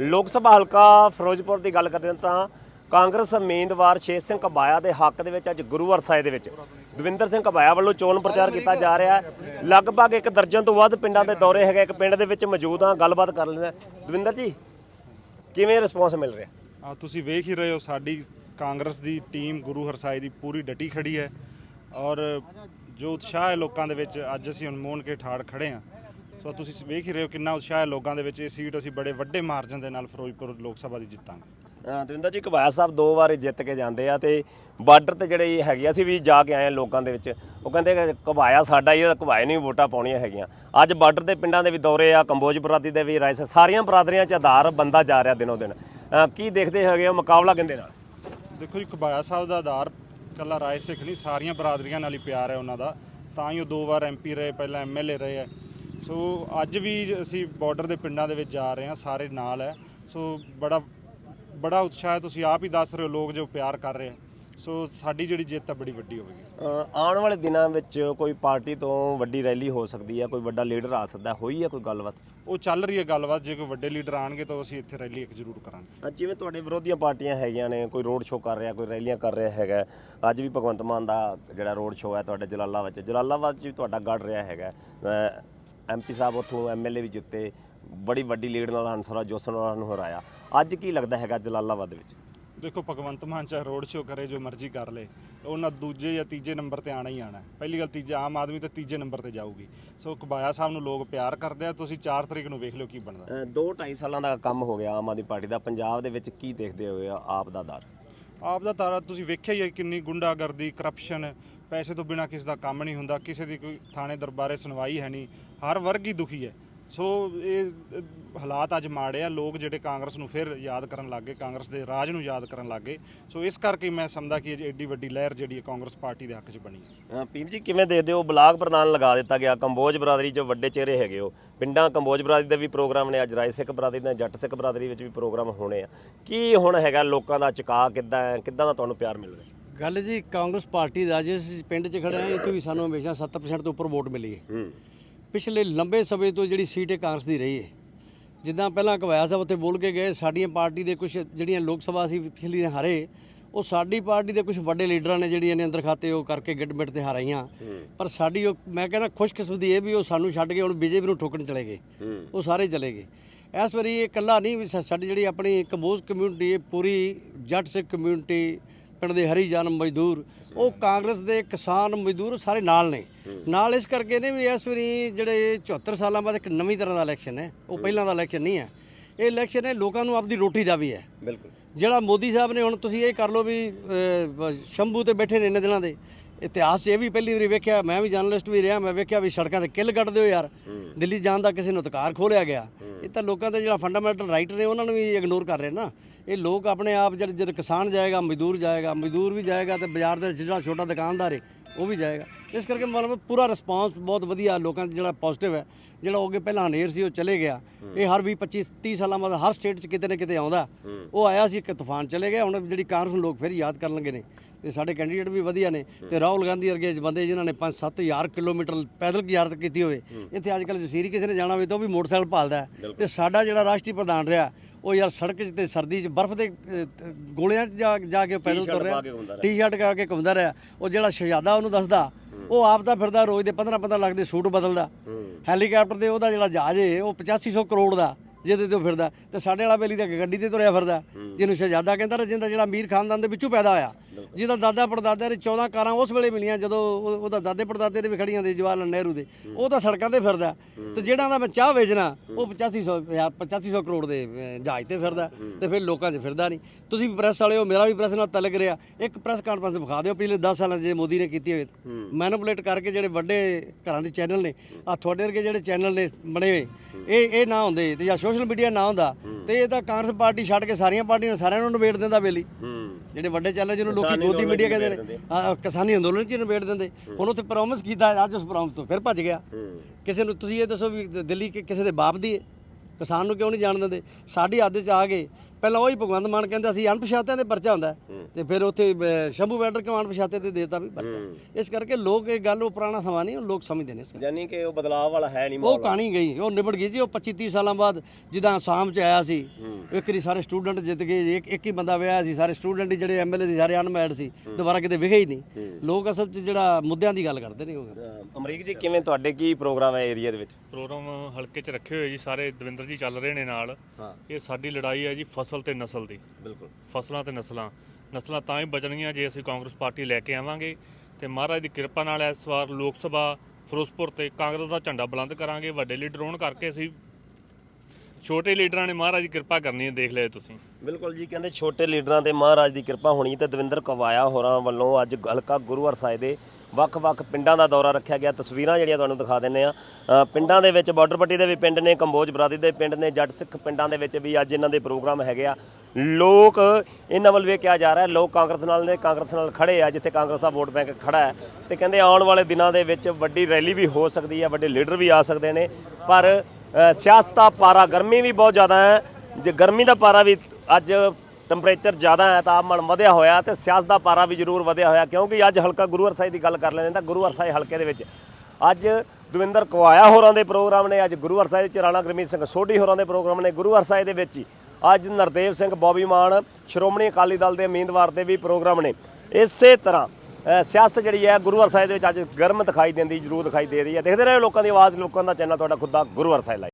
ਲੋਕ ਸਭਾ ਹਲਕਾ ਫਿਰੋਜ਼ਪੁਰ ਦੀ ਗੱਲ ਕਰਦੇ ਹਾਂ ਤਾਂ ਕਾਂਗਰਸ ਉਮੀਦਵਾਰ ਸ਼ੇਰ ਸਿੰਘ ਕਬਾਇਆ ਦੇ ਹੱਕ ਦੇ ਵਿੱਚ ਅੱਜ ਗੁਰੂ ਅਰਸਾਏ ਦੇ ਵਿੱਚ। ਦਵਿੰਦਰ ਸਿੰਘ ਕਬਾਇਆ ਵੱਲੋਂ ਚੋਣ ਪ੍ਰਚਾਰ ਕੀਤਾ ਜਾ ਰਿਹਾ ਹੈ। ਲਗਭਗ ਇੱਕ ਦਰਜਨ ਤੋਂ ਵੱਧ ਪਿੰਡਾਂ ਦੇ ਦੌਰੇ ਹੈਗੇ, ਇੱਕ ਪਿੰਡ ਦੇ ਵਿੱਚ ਮੌਜੂਦ ਹਾਂ, ਗੱਲਬਾਤ ਕਰ ਲੈਂਦੇ ਹਾਂ। ਦਵਿੰਦਰ ਜੀ, ਕਿਵੇਂ ਰਿਸਪੌਂਸ ਮਿਲ ਰਿਹਾ? ਆ ਤੁਸੀਂ ਵੇਖ ਹੀ ਰਹੇ ਹੋ, ਸਾਡੀ ਕਾਂਗਰਸ ਦੀ ਟੀਮ ਗੁਰੂ ਹਰਸਾਏ ਦੀ ਪੂਰੀ ਡਟੀ ਖੜੀ ਹੈ। ਔਰ ਜੋ ਉਤਸ਼ਾਹ ਹੈ ਲੋਕਾਂ ਦੇ ਵਿੱਚ, ਅੱਜ ਅਸੀਂ ਅਨਮੋਲ ਕੇ ਠਾੜ ਖੜੇ ਹਾਂ। ਸੋ ਤੁਸੀਂ ਵੇਖ ਹੀ ਰਹੇ ਹੋ ਕਿੰਨਾ ਉਤਸ਼ਾਹ ਹੈ ਲੋਕਾਂ ਦੇ ਵਿੱਚ। ਇਹ ਸੀਟ ਅਸੀਂ ਬੜੇ ਵੱਡੇ ਮਾਰਜਨ ਦੇ ਨਾਲ ਫਿਰੋਜ਼ਪੁਰ ਲੋਕ ਸਭਾ ਦੀ ਜਿੱਤਾਂਗੇ। ਅਹ ਦਵਿੰਦਰ ਜੀ ਕਬਾਇਆ ਸਾਹਿਬ ਦੋ ਵਾਰੀ ਜਿੱਤ ਕੇ ਜਾਂਦੇ ਆ ਤੇ ਬਾਰਡਰ ਤੇ ਜਿਹੜੇ ਹੈਗੇ ਆ, ਅਸੀਂ ਵੀ ਜਾ ਕੇ ਆਏ ਆ ਲੋਕਾਂ ਦੇ ਵਿੱਚ। ਉਹ ਕਹਿੰਦੇ ਕਿ ਕਬਾਇਆ ਸਾਡਾ ਹੀ ਆ, ਕਬਾਏ ਨੂੰ ਹੀ ਵੋਟਾਂ ਪਾਉਣੀਆਂ ਹੈਗੀਆਂ। ਅੱਜ ਬਾਰਡਰ ਦੇ ਪਿੰਡਾਂ ਦੇ ਵੀ ਦੌਰੇ ਆ ਕੰਬੋਜ ਬਰਾਦਰੀ ਦੇ ਵੀ ਰਾਇਸ ਸਾਰੀਆਂ ਬਰਾਦਰੀਆਂ 'ਚ ਆਧਾਰ ਬੰਦਾ ਜਾ ਰਿਹਾ ਦਿਨੋ ਦਿਨ। ਕੀ ਦੇਖਦੇ ਹੈਗੇ ਆ ਮੁਕਾਬਲਾ ਕਿੰਦੇ ਨਾਲ? ਦੇਖੋ ਜੀ ਕਬਾਇਆ ਸਾਹਿਬ ਦਾ ਆਧਾਰ ਕੱਲਾ ਰਾਏ ਸਿੱਖ ਨਹੀਂ ਸਾਰੀਆਂ ਬਰਾਦਰੀਆਂ ਨਾਲ ਹੀ ਪਿਆਰ ਹੈ ਉਹਨਾਂ ਦਾ। ਤਾਂ ਹੀ ਉਹ ਦੋ ਵਾਰ ਐਮਪੀ ਰਹੇ ਪਹਿਲਾਂ ਐਮਐਲਏ ਰਹੇ ਹੈ। ਸੋ ਅੱਜ ਵੀ ਅਸੀਂ ਬਾਰਡਰ ਦੇ ਪਿੰਡਾਂ ਦੇ ਵਿੱਚ ਜਾ ਰਹੇ ਹਾਂ ਸਾਰੇ ਨਾਲ ਹੈ। ਸੋ ਬੜਾ ਬੜਾ ਉਤਸ਼ਾਹ ਹੈ ਤੁਸੀਂ ਆਪ ਹੀ ਦੱਸ ਰਹੇ ਹੋ ਲੋਕ ਜੋ ਪਿਆਰ ਕਰ ਰਹੇ ਆ ਸੋ ਸਾਡੀ ਜਿਹੜੀ ਜਿੱਤ ਹੈ ਬੜੀ ਵੱਡੀ ਹੋਵੇਗੀ। ਆਉਣ ਵਾਲੇ ਦਿਨਾਂ ਵਿੱਚ ਕੋਈ ਪਾਰਟੀ ਤੋਂ ਵੱਡੀ ਰੈਲੀ ਹੋ ਸਕਦੀ ਹੈ ਕੋਈ ਵੱਡਾ ਲੀਡਰ ਆ ਸਕਦਾ ਹੋਈ ਹੈ ਕੋਈ ਗੱਲਬਾਤ? ਉਹ ਚੱਲ ਰਹੀ ਹੈ ਗੱਲਬਾਤ ਜੇ ਕੋਈ ਵੱਡੇ ਲੀਡਰ ਆਣਗੇ ਤਾਂ ਅਸੀਂ ਇੱਥੇ ਰੈਲੀ ਇੱਕ ਜ਼ਰੂਰ ਕਰਾਂਗੇ। ਅੱਜ ਜਿਵੇਂ ਤੁਹਾਡੇ ਵਿਰੋਧੀਆਂ ਪਾਰਟੀਆਂ ਹੈਗੀਆਂ ਨੇ ਕੋਈ ਰੋਡ ਸ਼ੋਅ ਕਰ ਰਿਹਾ ਕੋਈ ਰੈਲੀਆਂ ਕਰ ਰਿਹਾ ਹੈਗਾ ਅੱਜ ਵੀ ਭਗਵੰਤ ਮਾਨ ਦਾ ਜਿਹੜਾ ਰੋਡ ਸ਼ੋਅ ਹੈ ਤੁਹਾਡੇ ਜਲਾਲਾਬਾਦ 'ਚ ਜਲਾਲਾਬਾਦ 'ਚ ਵੀ ਤੁਹਾਡਾ ਗੜ ਰਿਹਾ ਹੈਗਾ ਐਮਪੀ ਸਾਹਿਬ ਉੱਥੋਂ ਐਮਐਲਏ ਵੀ ਜਿੱਤੇ ਬੜੀ ਵੱਡੀ ਲੀਡ ਨਾਲ ਹੰਸਰਾ ਜੋਸਨ ਉਹਨਾਂ ਨੂੰ ਹਰਾਇਆ। ਅੱਜ ਕੀ ਲੱਗਦਾ ਹੈਗਾ ਜਲਾਲਾਬਾਦ ਵਿੱਚ? ਦੇਖੋ ਭਗਵੰਤ ਮਾਨ ਚਾਹੇ ਰੋਡ ਸ਼ੋਅ ਕਰੇ ਜੋ ਮਰਜ਼ੀ ਕਰ ਲੇ ਉਹਨਾਂ ਦੂਜੇ ਜਾਂ ਤੀਜੇ ਨੰਬਰ ਤੇ ਆਣਾ ਹੀ ਆਣਾ। ਪਹਿਲੀ ਗੱਲ ਤੀਜੇ ਆਮ ਆਦਮੀ ਤੇ ਤੀਜੇ ਨੰਬਰ ਤੇ ਜਾਊਗੀ। ਸੋ ਕਬਾਇਆ ਸਾਹਿਬ ਨੂੰ ਲੋਕ ਪਿਆਰ ਕਰਦੇ ਆ ਤੁਸੀਂ 4 ਤਰੀਕ ਨੂੰ ਵੇਖ ਲਿਓ ਕੀ ਬਣਦਾ। ਅਹ ਦੋ ਢਾਈ ਸਾਲਾਂ ਦਾ ਕੰਮ ਹੋ ਗਿਆ ਆਮ ਆਦਮੀ ਪਾਰਟੀ ਦਾ। ਪੰਜਾਬ ਦੇ ਵਿੱਚ ਕੀ ਦੇਖਦੇ ਹੋਏ ਆਪ ਦਾ ਦਰ ਆਪ ਦਾ ਤਾਰਾ ਤੁਸੀਂ ਵੇਖਿਆ ਹੀ ਹੈ ਕਿੰਨੀ ਗੁੰਡਾਗਰਦੀ ਕਰਪਸ਼ਨ ਪੈਸੇ ਤੋਂ ਬਿਨਾ ਕਿਸੇ ਦਾ ਕੰਮ ਨਹੀਂ ਹੁੰਦਾ, ਕਿਸੇ ਦੀ ਕੋਈ ਥਾਣੇ ਦਰਬਾਰੇ ਸੁਣਵਾਈ ਹੈ ਨਹੀਂ, ਹਰ ਵਰਗ ਹੀ ਦੁਖੀ ਹੈ। ਸੋ ਇਹ ਹਾਲਾਤ ਅੱਜ ਮਾੜੇ ਆ, ਲੋਕ ਜਿਹੜੇ ਕਾਂਗਰਸ ਨੂੰ ਫਿਰ ਯਾਦ ਕਰਨ ਲੱਗੇ, ਕਾਂਗਰਸ ਦੇ ਰਾਜ ਨੂੰ ਯਾਦ ਕਰਨ ਲੱਗੇ। ਸੋ ਇਸ ਕਰਕੇ ਮੈਂ ਸਮਝਦਾ ਕਿ ਇਹ ਐਡੀ ਵੱਡੀ ਲਹਿਰ ਜਿਹੜੀ ਹੈ ਕਾਂਗਰਸ ਪਾਰਟੀ ਦੇ ਹੱਕ 'ਚ ਬਣੀ ਹੈ। ਅਹ ਜੀ, ਕਿਵੇਂ ਦੇਖਦੇ ਹੋ? ਬਲਾਕ ਪ੍ਰਧਾਨ ਲਗਾ ਦਿੱਤਾ ਗਿਆ, ਕੰਬੋਜ ਬਰਾਦਰੀ 'ਚ ਵੱਡੇ ਚਿਹਰੇ ਹੈਗੇ ਹੋ। ਪਿੰਡਾਂ ਕੰਬੋਜ ਬਰਾਦਰੀ ਦੇ ਵੀ ਪ੍ਰੋਗਰਾਮ ਨੇ, ਅੱਜ ਰਾਏ ਸਿੱਖ ਬਰਾਦਰੀ ਦੇ ਜੱਟ ਸਿੱਖ ਬਰਾਦਰੀ ਵਿੱਚ ਵੀ ਪ੍ਰੋਗਰਾਮ ਹੋਣੇ ਆ। ਕੀ ਹੁਣ ਹੈਗਾ ਲੋਕਾਂ ਦਾ ਚੁਕਾ ਕਿੱਦਾਂ ਹੈ? ਕਿੱਦਾਂ ਦਾ ਤੁਹਾਨੂੰ ਪਿਆਰ ਮਿਲ ਰਿਹਾ? ਗੱਲ ਜੀ ਕਾਂਗਰਸ ਪਾਰਟੀ ਦਾ ਜੇ ਅਸੀਂ ਪਿੰਡ 'ਚ ਖੜੇ ਆ ਇੱਥੇ ਵੀ ਸਾਨੂੰ ਹਮੇਸ਼ਾ 70% ਤੋਂ ਉੱਪਰ ਵੋਟ ਮਿਲੀ ਹੈ। ਪਿਛਲੇ ਲੰਬੇ ਸਮੇਂ ਤੋਂ ਜਿਹੜੀ ਸੀਟ ਹੈ ਕਾਂਗਰਸ ਦੀ ਰਹੀ ਹੈ। ਜਿੱਦਾਂ ਪਹਿਲਾਂ ਕਵਾਇਆ ਸਾਹਿਬ ਉੱਥੇ ਬੋਲ ਕੇ ਗਏ ਸਾਡੀਆਂ ਪਾਰਟੀ ਦੇ ਕੁਝ ਜਿਹੜੀਆਂ ਲੋਕ ਸਭਾ ਸੀ ਪਿਛਲੀ ਹਾਰੇ ਉਹ ਸਾਡੀ ਪਾਰਟੀ ਦੇ ਕੁਝ ਵੱਡੇ ਲੀਡਰਾਂ ਨੇ ਜਿਹੜੀਆਂ ਨੇ ਅੰਦਰ ਖਾਤੇ ਉਹ ਕਰਕੇ ਗਿੱਟ-ਮਿੱਟ ਤੇ ਹਾਰਾਈਆਂ। ਪਰ ਸਾਡੀ ਉਹ ਮੈਂ ਕਹਿੰਦਾ ਖੁਸ਼ਕਿਸਮਤੀ ਇਹ ਵੀ ਉਹ ਸਾਨੂੰ ਛੱਡ ਕੇ ਹੁਣ ਬੀਜੇਪੀ ਨੂੰ ਠੋਕਣ ਚਲੇ ਗਏ। ਉਹ ਸਾਰੇ ਚਲੇ ਗਏ। ਇਸ ਵਾਰੀ ਇਹ ਇਕੱਲਾ ਨਹੀਂ ਸਾਡੀ ਜਿਹੜੀ ਆਪਣੀ ਕੰਬੋਜ ਕਮਿਊਨਿਟੀ ਹੈ ਪੂਰੀ ਜੱਟ ਸਿੱਖ ਕਮਿਊਨਿਟੀ ਪਿੰਡ ਦੇ ਹਰੀਜਨ ਮਜ਼ਦੂਰ ਉਹ ਕਾਂਗਰਸ ਦੇ ਕਿਸਾਨ ਮਜ਼ਦੂਰ ਸਾਰੇ ਨਾਲ ਨੇ। ਨਾਲ ਇਸ ਕਰਕੇ ਨੇ ਵੀ ਇਸ ਵਾਰੀ ਜਿਹੜੇ 74 ਸਾਲਾਂ ਬਾਅਦ ਇੱਕ ਨਵੀਂ ਤਰ੍ਹਾਂ ਦਾ ਇਲੈਕਸ਼ਨ ਹੈ ਉਹ ਪਹਿਲਾਂ ਦਾ ਇਲੈਕਸ਼ਨ ਨਹੀਂ ਹੈ। ਇਹ ਇਲੈਕਸ਼ਨ ਹੈ ਲੋਕਾਂ ਨੂੰ ਆਪਦੀ ਰੋਟੀ ਦਾ ਵੀ ਹੈ। ਬਿਲਕੁਲ। ਜਿਹੜਾ ਮੋਦੀ ਸਾਹਿਬ ਨੇ ਹੁਣ ਤੁਸੀਂ ਇਹ ਕਰ ਲਓ ਵੀ ਸ਼ੰਭੂ ਤੇ ਬੈਠੇ ਨੇ ਇੰਨੇ ਦਿਨਾਂ ਦੇ। ਇਤਿਹਾਸ 'ਚ ਇਹ ਵੀ ਪਹਿਲੀ ਵਾਰੀ ਵੇਖਿਆ ਮੈਂ ਵੀ ਜਰਨਲਿਸਟ ਵੀ ਰਿਹਾ ਮੈਂ ਵੇਖਿਆ ਵੀ ਸੜਕਾਂ ਤੇ ਕਿੱਲ ਕੱਢਦੇ ਹੋ ਯਾਰ। ਦਿੱਲੀ ਜਾਣ ਦਾ ਕਿਸੇ ਨੂੰ ਅਧਿਕਾਰ ਖੋਲਿਆ ਗਿਆ। ਇਹ ਤਾਂ ਲੋਕਾਂ ਦੇ ਜਿਹੜਾ ਫੰਡਾਮੈਂਟਲ ਰਾਈਟ ਨੇ ਉਹਨਾਂ ਨੂੰ ਵੀ ਇਗਨੋਰ ਕਰ ਰਹੇ ਨਾ ਇਹ ਲੋਕ ਆਪਣੇ ਆਪ ਜਦ ਜਦ ਕਿਸਾਨ ਜਾਏਗਾ ਮਜ਼ਦੂਰ ਜਾਏਗਾ ਮਜ਼ਦੂਰ ਵੀ ਜਾਏਗਾ ਤੇ ਬਾਜ਼ਾਰ ਦੇ ਜਿਹੜਾ ਛੋਟਾ ਦੁਕਾਨਦਾਰ ਹੈ ਉਹ ਵੀ ਜਾਏਗਾ। ਇਸ ਕਰਕੇ ਮਤਲਬ ਪੂਰਾ ਰਿਸਪਾਂਸ ਬਹੁਤ ਵਧੀਆ ਲੋਕਾਂ ਦਾ ਜਿਹੜਾ ਪੋਜ਼ਿਟਿਵ ਹੈ ਜਿਹੜਾ ਅੱਗੇ ਪਹਿਲਾਂ ਹਨੇਰ ਸੀ ਉਹ ਚਲੇ ਗਿਆ। ਇਹ ਹਰ ਵੀ 25 30 ਸਾਲਾਂ ਬਾਅਦ ਹਰ ਸਟੇਟ 'ਚ ਕਿਤੇ ਨਾ ਕਿਤੇ ਆਉਂਦਾ। ਉਹ ਆਇਆ ਸੀ ਇੱਕ ਤੂਫਾਨ ਚਲੇ ਗਿਆ ਹੁਣ ਜਿਹੜੀ ਕਾਂਗਰਸ ਨੂੰ ਲੋਕ ਫਿਰ ਯਾਦ ਕਰਨ ਲੱਗੇ ਨੇ। ਤੇ ਸਾਡੇ ਕੈਂਡੀਡੇਟ ਵੀ ਵਧੀਆ ਨੇ। ਤੇ ਰਾਹੁਲ ਗਾਂਧੀ ਵਰਗੇ ਬੰਦੇ ਜਿਨ੍ਹਾਂ ਨੇ 5-7000 ਕਿਲੋਮੀਟਰ ਪੈਦਲ ਯਾਤਰਾ ਕੀਤੀ ਹੋਵੇ ਇੱਥੇ ਅੱਜ ਕੱਲ੍ਹ ਜਸੀਰੀ ਕਿਸੇ ਨੇ ਜਾਣਾ ਹੋਵੇ ਤਾਂ ਉਹ ਵੀ ਮੋਟਰਸਾਈਕਲ ਭਾਲਦਾ। ਤੇ ਸਾਡਾ ਜਿਹੜਾ ਰਾਸ਼ਟਰੀ ਪ੍ਰਧਾਨ ਰਿਹਾ ਉਹ ਯਾਰ ਸੜਕ 'ਚ ਤੇ ਸਰਦੀ 'ਚ ਬਰਫ਼ ਦੇ ਅਹ, ਗੋਲਿਆਂ 'ਚ ਜਾ ਜਾ ਕੇ ਪੈਦਲ ਤੁਰ ਰਿਹਾ। ਟੀ-ਸ਼ਰਟ ਕਾ ਕੇ ਘੁੰਮਦਾ ਰਿਹਾ। ਉਹ ਜਿਹੜਾ ਸ਼ਹਿਜ਼ਾਦਾ ਉਹਨੂੰ ਦੱਸਦਾ ਉਹ ਆਪ ਤਾਂ ਫਿਰਦਾ ਰੋਜ਼ ਦੇ 15-15 ਲੱਖ ਦੇ ਸੂਟ ਬਦਲਦਾ। ਹੈਲੀਕਾਪਟਰ ਦੇ ਉਹਦਾ ਜਿਹੜਾ ਜਹਾਜ਼ ਹੈ ਉਹ 8500 ਕਰੋੜ ਦਾ। ਜਿਹਦੇ ਤੇ ਫਿਰਦਾ। ਤੇ ਸਾਡੇ ਵਾਲਾ ਬੇਲੀ ਤਾਂ ਗੱਡੀ ਤੇ ਤੁਰਿਆ ਫਿਰਦਾ। ਜਿਹਨੂੰ ਸ਼ਹਿਜ਼ਾਦਾ ਕਹਿੰਦਾ ਰਜਿੰਦਾ ਜਿਹੜਾ ਅਮੀਰ ਖਾਨਦਾਨ ਦੇ ਵਿੱਚੋਂ ਪੈਦਾ ਹੋਇਆ। ਜਿਹਦਾ ਦਾਦਾ ਪੜਦਾਦਾ ਨੇ 14 ਕਾਰਾਂ ਉਸ ਵੇਲੇ ਮਿਲੀਆਂ ਜਦੋਂ ਉਹ- ਉਹਦਾ ਦਾਦੇ ਪੜਦਾਦੇ ਦੇ ਵੀ ਖੜੀਆਂ ਦੇ ਜਵਾਹਰ ਲਾਲ ਨਹਿਰੂ ਦੇ। ਉਹ ਤਾਂ ਸੜਕਾਂ ਤੇ ਫਿਰਦਾ। ਤੇ ਜਿਹੜਾ ਦਾ ਮੈਂ ਚਾਹ ਵੇਚਣਾ ਉਹ 8500 8500 ਕਰੋੜ ਦੇ ਜਹਾਜ਼ ਤੇ ਫਿਰਦਾ। ਤੇ ਫਿਰ ਲੋਕਾਂ 'ਚ ਫਿਰਦਾ ਨਹੀਂ। ਤੁਸੀਂ ਵੀ ਪ੍ਰੈਸ ਵਾਲੇ ਹੋ ਮੇਰਾ ਵੀ ਪ੍ਰੈਸ ਨਾਲ ਤਲਕ ਰਿਹਾ। ਇੱਕ ਪ੍ਰੈਸ ਕਾਨਫਰੰਸ ਵਿਖਾ ਦਿਓ ਪਿਛਲੇ 10 ਸਾਲਾਂ ਜੇ ਮੋਦੀ ਨੇ ਕੀਤੀ ਹੋਵੇ ਮੈਨੂਪੂਲੇਟ ਕਰਕੇ ਜਿਹੜੇ ਵੱਡੇ ਘਰਾਂ ਦੇ ਚੈਨਲ ਨੇ ਆ ਤੁਹਾਡੇ ਵਰਗੇ ਜਿਹੜੇ ਚੈਨਲ ਨੇ ਬਣੇ ਹੋਏ ਇਹ ਇਹ ਨਾ ਹੁੰਦੇ ਤੇ ਜਾਂ ਸੋਸ਼ਲ ਮੀਡੀਆ ਨਾ ਹੁੰਦਾ ਤੇ ਇਹ ਤਾਂ ਕਾਂਗਰਸ ਪਾਰਟੀ ਛੱਡ ਕੇ ਸਾਰੀਆਂ ਪਾਰਟੀਆਂ ਸਾਰਿਆਂ ਨੂੰ ਨਿਬੇੜ ਦਿੰਦਾ ਬੇਲੀ। ਜਿਹੜੇ ਵੱਡੇ ਚੈਨਲ ਜਿਹਨੂੰ ਲੋਕੀ ਗੋਦੀ ਮੀਡੀਆ ਕਹਿੰਦੇ ਨੇ ਕਿਸਾਨੀ ਅੰਦੋਲਨ ਚ ਨਿਬੇੜ ਦਿੰਦੇ। ਹੁਣ ਉੱਥੇ ਪ੍ਰੋਮਿਸ ਕੀਤਾ ਅੱਜ ਉਸ ਪ੍ਰੋਮਿਸ ਤੋਂ ਫਿਰ ਭੱਜ ਗਿਆ। ਕਿਸੇ ਨੂੰ ਤੁਸੀਂ ਇਹ ਦੱਸੋ ਵੀ ਦਿੱਲੀ ਕਿਸੇ ਦੇ ਬਾਪ ਦੀ ਹੈ? ਕਿਸਾਨ ਨੂੰ ਕਿਉਂ ਨਹੀਂ ਜਾਣ ਦਿੰਦੇ? ਸਾਡੀ ਹੱਦ 'ਚ ਆ ਗਏ। ਪਹਿਲਾਂ ਉਹੀ ਭਗਵੰਤ ਮਾਨ ਕਹਿੰਦਾ ਸੀ ਅਣਪਛਾਤਿਆਂ ਦੇ ਪਰਚਾ ਹੁੰਦਾ ਹੈ। ਤੇ ਫਿਰ ਉੱਥੇ ਸ਼ੰਭੂ ਬੈਡਰ ਕਿਉਂ ਅਣਪਛਾਤੇ ਤੇ ਦੇਤਾ ਵੀ ਪਰਚਾ? ਇਸ ਕਰਕੇ ਲੋਕ ਇਹ ਗੱਲ ਉਹ ਪੁਰਾਣਾ ਸਮਾਂ ਨਹੀਂ ਉਹ ਲੋਕ ਸਮਝਦੇ ਨੇ ਇਸ ਗੱਲ ਯਾਨੀ ਕਿ ਉਹ ਬਦਲਾਅ ਵਾਲਾ ਹੈ ਨਹੀਂ ਉਹ ਕਹਾਣੀ ਗਈ ਉਹ ਨਿਬੜ ਗਈ ਸੀ ਉਹ 25 30 ਸਾਲਾਂ ਬਾਅਦ ਜਿੱਦਾਂ ਆਸਾਮ ਚ ਆਇਆ ਸੀ ਇੱਕ ਵਾਰੀ ਸਾਰੇ ਸਟੂਡੈਂਟ ਜਿੱਤ ਗਏ ਇੱਕ ਇੱਕ ਹੀ ਬੰਦਾ ਵਿਆਹ ਸੀ ਸਾਰੇ ਸਟੂਡੈਂਟ ਹੀ ਜਿਹੜੇ ਐਮਐਲਏ ਸੀ ਸਾਰੇ ਅਨਮੈਰਿਡ ਸੀ ਦੁਬਾਰਾ ਕਿਤੇ ਵਿਖੇ ਹੀ ਨਹੀਂ। ਲੋਕ ਅਸਲ ਚ ਜਿਹੜਾ ਮੁੱਦਿਆਂ ਦੀ ਗੱਲ ਕਰਦੇ ਨੇ ਉਹ ਅਮਰੀਕ ਜੀ ਕਿਵੇਂ ਤੁਹਾਡੇ ਕੀ ਪ੍ਰੋਗਰਾਮ ਹੈ ਏਰੀਆ ਦੇ ਵਿੱਚ? ਪ੍ਰੋਗਰਾਮ ਹਲਕੇ 'ਚ ਰੱਖੇ ਹੋਏ ਜੀ ਸਾਰੇ ਦਵਿੰਦਰ ਜੀ ਚੱਲ ਰਹੇ ਨੇ ਨਾਲ। ਹਾਂ। ਇਹ ਸਾਡੀ ਲੜਾਈ ਹੈ ਜੀ ਫਸਲ ਤੇ ਨਸਲ ਦੀ। ਬਿਲਕੁਲ। ਫਸਲਾਂ ਤੇ ਨਸਲਾਂ। ਨਸਲਾਂ ਤਾਂ ਹੀ ਬਚਣਗੀਆਂ ਜੇ ਅਸੀਂ ਕਾਂਗਰਸ ਪਾਰਟੀ ਲੈ ਕੇ ਆਵਾਂਗੇ। ਤੇ ਮਹਾਰਾਜ ਦੀ ਕਿਰਪਾ ਨਾਲ ਇਸ ਵਾਰ ਲੋਕ ਸਭਾ ਫਿਰੋਜ਼ਪੁਰ ਤੇ ਕਾਂਗਰਸ ਦਾ ਝੰਡਾ ਬੁਲੰਦ ਕਰਾਂਗੇ। ਵੱਡੇ ਲੀਡਰ ਹੋਣ ਕਰਕੇ ਅਸੀਂ ਛੋਟੇ ਲੀਡਰਾਂ ਨੇ ਮਹਾਰਾਜ ਦੀ ਕਿਰਪਾ ਕਰਨੀ ਹੈ ਦੇਖ ਲਿਆ ਤੁਸੀਂ। ਬਿਲਕੁਲ ਜੀ ਕਹਿੰਦੇ ਛੋਟੇ ਲੀਡਰਾਂ ਤੇ ਮਹਾਰਾਜ ਦੀ ਕਿਰਪਾ ਹੋਣੀ ਤੇ ਦਵਿੰਦਰ ਕਵਾਇਆ ਹੋਰਾਂ ਵੱਲੋਂ ਅੱਜ ਹਲਕਾ ਗੁਰੂ ਹਰਸਾਏ ਦੇ ਵੱਖ-ਵੱਖ ਪਿੰਡਾਂ ਦਾ ਦੌਰਾ ਰੱਖਿਆ ਗਿਆ। ਤਸਵੀਰਾਂ ਜਿਹੜੀਆਂ ਤੁਹਾਨੂੰ ਦਿਖਾ ਦਿੰਨੇ ਆ ਪਿੰਡਾਂ ਦੇ ਵਿੱਚ ਬਾਰਡਰ ਪੱਟੀ ਦੇ ਵੀ ਪਿੰਡ ਨੇ, ਕੰਬੋਜ ਬਰਾਦੀ ਦੇ ਪਿੰਡ ਨੇ, ਜੱਟ ਸਿੱਖ ਪਿੰਡਾਂ ਦੇ ਵਿੱਚ ਵੀ ਅੱਜ ਇਹਨਾਂ ਦੇ ਪ੍ਰੋਗਰਾਮ ਹੈਗੇ ਆ। ਲੋਕ ਇਹਨਾਂ ਵੱਲ ਵੇਖਿਆ ਜਾ ਰਿਹਾ ਲੋਕ ਕਾਂਗਰਸ ਨਾਲ ਨੇ, ਕਾਂਗਰਸ ਨਾਲ ਖੜੇ ਆ, ਜਿੱਥੇ ਕਾਂਗਰਸ ਦਾ ਵੋਟ ਬੈਂਕ ਖੜਾ ਹੈ। ਤੇ ਕਹਿੰਦੇ ਆਉਣ ਵਾਲੇ ਦਿਨਾਂ ਦੇ ਵਿੱਚ ਵੱਡੀ ਰੈਲੀ ਵੀ ਹੋ ਸਕਦੀ ਹੈ, ਵੱਡੇ ਲੀਡਰ ਵੀ ਆ ਸਕਦੇ ਨੇ। ਪਰ ਸਿਆਸਤ ਦਾ ਪਾਰਾ ਗਰਮੀ ਵੀ ਬਹੁਤ ਜ਼ਿਆਦਾ ਹੈ। ਜੇ ਗਰਮੀ ਦਾ ਪਾਰਾ ਵੀ ਅੱਜ ਟੈਂਪਰੇਚਰ ਜ਼ਿਆਦਾ ਹੈ, ਤਾਪਮਾਨ ਵਧਿਆ ਹੋਇਆ ਤੇ ਸਿਆਸਤ ਦਾ ਪਾਰਾ ਵੀ ਜ਼ਰੂਰ ਵਧਿਆ ਹੋਇਆ, ਕਿਉਂਕਿ ਅੱਜ ਹਲਕਾ ਗੁਰੂ ਸਾਹਿਬ ਦੀ ਗੱਲ ਕਰ ਲੈਂਦੇ ਤਾਂ ਗੁਰੂ ਸਾਹਿਬ ਹਲਕੇ ਦੇ ਵਿੱਚ ਅੱਜ ਦਵਿੰਦਰ ਕੁਆਇਆ ਹੋਰਾਂ ਦੇ ਪ੍ਰੋਗਰਾਮ ਨੇ, ਅੱਜ ਗੁਰੂ ਹਰਸਾਈ ਚ ਰਾਣਾ ਗੁਰਮੀਤ ਸਿੰਘ ਸੋਢੀ ਹੋਰਾਂ ਦੇ ਪ੍ਰੋਗਰਾਮ ਨੇ, ਗੁਰੂ ਸਾਹਿਬ ਦੇ ਵਿੱਚ ਹੀ ਅੱਜ ਨਰਦੇਵ ਸਿੰਘ ਬੋਬੀ ਮਾਨ, ਸ਼੍ਰੋਮਣੀ ਅਕਾਲੀ ਦਲ ਦੇ ਉਮੀਦਵਾਰ ਦੇ ਵੀ ਪ੍ਰੋਗਰਾਮ ਨੇ। ਇਸੇ ਤਰ੍ਹਾਂ ਸਿਆਸਤ ਜਿਹੜੀ ਹੈ, ਗੁਰੂ ਸਾਹਿਬ ਦੇ ਵਿੱਚ ਅੱਜ ਗਰਮ ਦਿਖਾਈ ਦਿੰਦੀ, ਜ਼ਰੂਰ ਦਿਖਾਈ ਦੇ ਰਹੀ ਹੈ। ਦੇਖਦੇ ਰਹੋ ਲੋਕਾਂ ਦੀ ਆਵਾਜ਼, ਲੋਕਾਂ ਦਾ ਚੈਨਲ, ਤੁਹਾਡਾ ਖੁਦ ਦਾ ਗੁਰੂ ਹਰਸਾਈ ਲਾਈਵ।